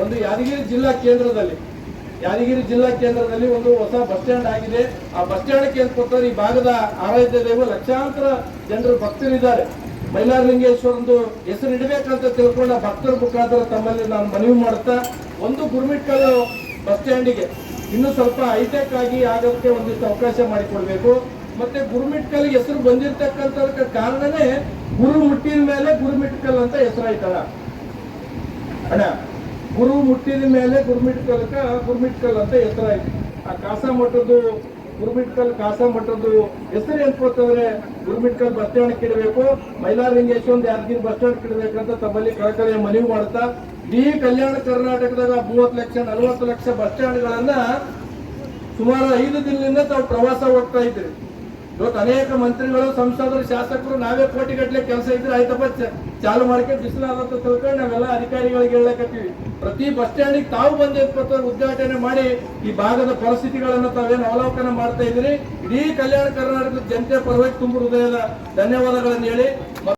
ಒಂದು ಯಾದಗಿರಿ ಜಿಲ್ಲಾ ಕೇಂದ್ರದಲ್ಲಿ, ಯಾದಗಿರಿ ಜಿಲ್ಲಾ ಕೇಂದ್ರದಲ್ಲಿ ಒಂದು ಹೊಸ ಬಸ್ ಸ್ಟ್ಯಾಂಡ್ ಆಗಿದೆ. ಆ ಬಸ್ ಸ್ಟ್ಯಾಂಡ್ ಕೇಂದ್ರ ಈ ಭಾಗದ ಆರಾಧ್ಯ ದೈವ ಲಕ್ಷಾಂತರ ಜನರು ಭಕ್ತರಿದ್ದಾರೆ. ಮೈಲಾರಲಿಂಗೇಶ್ವರಂದು ಹೆಸರು ಇಡಬೇಕಂತ ತಿಳ್ಕೊಂಡ ಭಕ್ತರ ಮುಖಾಂತರ ತಮ್ಮಲ್ಲಿ ನಾನು ಮನವಿ ಮಾಡುತ್ತಾ, ಒಂದು ಗುರುಮಿಟ್ಕಲ್ ಬಸ್ ಸ್ಟ್ಯಾಂಡಿಗೆ ಇನ್ನೂ ಸ್ವಲ್ಪ ಹೈಟೆಕ್ ಆಗಿ ಆಗೋಕ್ಕೆ ಒಂದಿಷ್ಟು ಅವಕಾಶ ಮಾಡಿಕೊಡ್ಬೇಕು. ಮತ್ತೆ ಗುರುಮಿಟ್ಕಲ್ ಹೆಸರು ಬಂದಿರತಕ್ಕಂಥದಕ್ಕೆ ಕಾರಣನೇ ಗುರು ಮುಟ್ಟಿದ ಮೇಲೆ ಗುರುಮಿಟ್ಕಲ್ ಅಂತ ಹೆಸರಾಯ್ತಲ್ಲ. ಅಣ್ಣ ಗುರು ಮುಟ್ಟಿದ ಮೇಲೆ ಗುರುಮಿಟ್ಕಲ್ಕ ಗುರುಮಿಟ್ಕಲ್ ಅಂತ ಹೆಸರಾಯ್ತು ಆ ಕಾಸ ಮಠದ್ದು ಗುರುಮಿಟ್ಕಲ್ ಕಾಸ ಮಠದ್ದು ಹೆಸರು ಏನ್ಕೋತಂದ್ರೆ ಗುರುಮಿಟ್ಕಲ್ ಬಸ್ ಸ್ಟ್ಯಾಂಡ್ ಇಡಬೇಕು ಮೈಲಾರಲಿಂಗೇಶ್ವರ ಯಾದಗಿರಿ ಬಸ್ ಸ್ಟ್ಯಾಂಡ್ ಇಡಬೇಕಂತ ತಮ್ಮಲ್ಲಿ ಕಳಕಳಿಯ ಮನವಿ ಮಾಡ್ತಾ, ಇಡೀ ಕಲ್ಯಾಣ ಕರ್ನಾಟಕದಾಗ ಮೂವತ್ತು ಲಕ್ಷ, ನಲವತ್ತು ಲಕ್ಷ ಬಸ್ ಸ್ಟ್ಯಾಂಡ್ಗಳನ್ನ ಸುಮಾರು ಐದು ದಿನದಿಂದ ತಾವು ಪ್ರವಾಸ ಹೋಗ್ತಾ ಇದ್ರಿ. ಇವತ್ತು ಅನೇಕ ಮಂತ್ರಿಗಳು, ಸಂಸದರು, ಶಾಸಕರು ನಾವೇ ಕೋಟಿಗಟ್ಟಲೆ ಕೆಲಸ ಇದ್ರೆ ಆಯ್ತಪ್ಪ ಚಾಲು ಮಾಡ್ಕೊಂಡು ಬಿಸಿಲಾದಂತ ತಿಳ್ಕೊಂಡು ನಾವೆಲ್ಲ ಅಧಿಕಾರಿಗಳಿಗೆ ಹೇಳಕತ್ತೀವಿ. ಪ್ರತಿ ಬಸ್ ಸ್ಟ್ಯಾಂಡಿಗೆ ತಾವು ಬಂದು ಎತ್ಕೊತ ಉದ್ಘಾಟನೆ ಮಾಡಿ ಈ ಭಾಗದ ಪರಿಸ್ಥಿತಿಗಳನ್ನು ತಾವೇನು ಅವಲೋಕನ ಮಾಡ್ತಾ ಇದ್ರಿ ಇಡೀ ಕಲ್ಯಾಣ ಕರ್ನಾಟಕದ ಜನತೆ ಪರವಾಗಿ ತುಂಬ ಹೃದಯದ ಧನ್ಯವಾದಗಳನ್ನು ಹೇಳಿ.